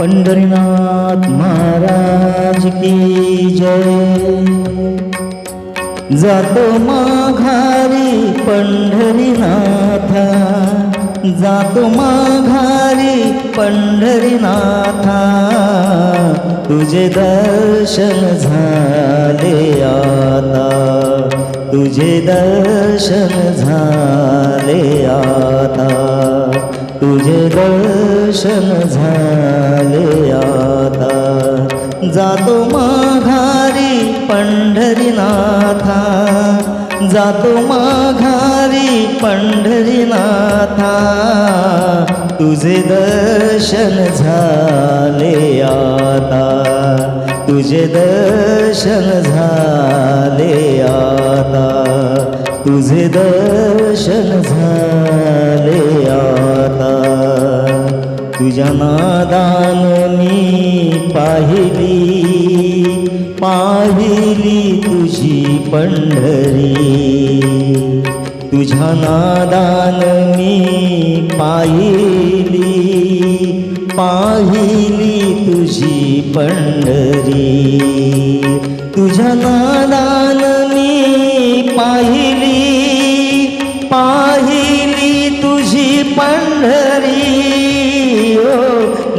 पंढरीनाथ महाराज की जय. जातो माघारी पंढरीनाथा. जातो माघारी पंढरीनाथा. तुझे दर्शन झाले आता. तुझे दर्शन झाले आता. तुझे दर्शन झाले आता. जातो माघारी पंढरीनाथा. जातो माघारी पंढरीनाथा. तुझे दर्शन झाले आता. तुझे दर्शन झाले आता. तुझे दर्शन झाले आता. तुझ्या नादान मी पाहिली पाहिली तुझी पंढरी. तुझ्या नादान मी पाहिली पाहिली तुझी पंढरी. तुझ्या नादान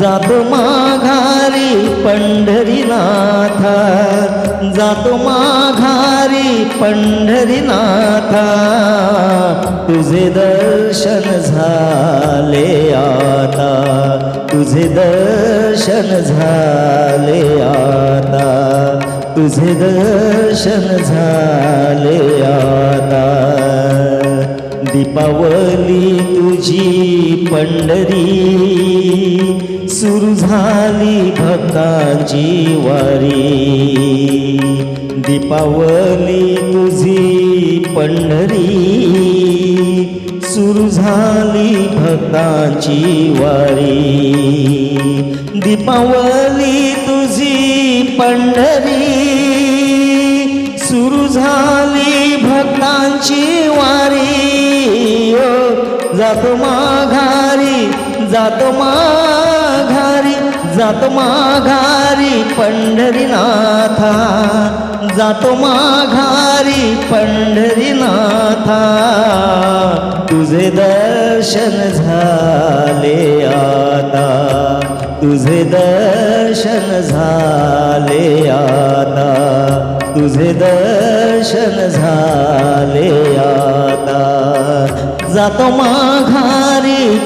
जातो माघारी पंढरीनाथा. जातो माघारी पंढरीनाथा. तुझे दर्शन झाले आता. तुझे दर्शन झाले आता. तुझे दर्शन झाले आता. दीपावली तुझी पंढरी. सुरू झाली भक्तांची वारी. दीपावली तुझी पंढरी. सुरू झाली भक्तांची वारी. दीपावली तुझी पंढरी. सुरू झाली भक्तांची वारी. ओ जातो माघारी जातो मा जातो माघारी पंढरीनाथा. जातो माघारी पंढरीनाथा. तुझे दर्शन झाले आता. तुझे दर्शन झाले आता. तुझे दर्शन झाले आता. जातो माघारी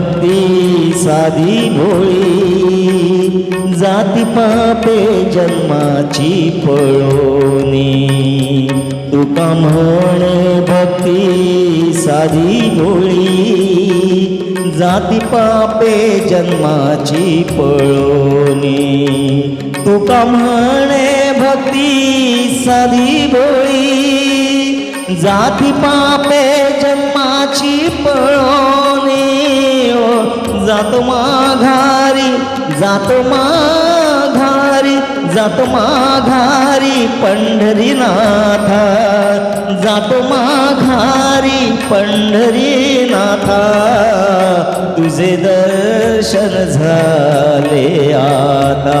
भक्ती साधी भोळी जाती पापे जन्माची पळोनी तुका म्हण भक्ती साधी भोळी जाती पापे जन्माची पळोनी तुका म्हणे भक्ती साधी भोळी जाती पापे जन्माची पळोनी जातो माघारी जातो माघारी जातो माघारी पंढरीनाथा जातो माघारी पंढरीनाथा तुझे दर्शन झाले आता.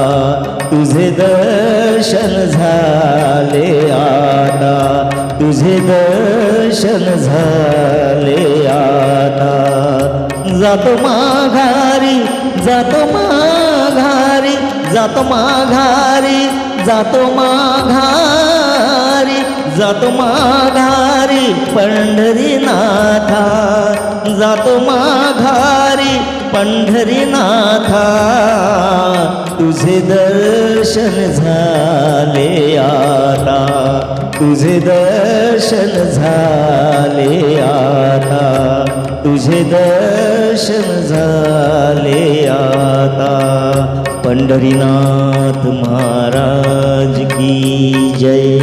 तुझे दर्शन झाले आता. तुझे दर्शन झाले आता. जातो माघारी जातो माघारी जातो माघारी जातो माघारी जातो माघारी पंढरीनाथा जातो माघारी पंढरीनाथा तुझे दर्शन झाले आता. तुझे दर्शन झाले आता. तुझे दर्शन झाले आता. पंढरीनाथ महाराज की जय.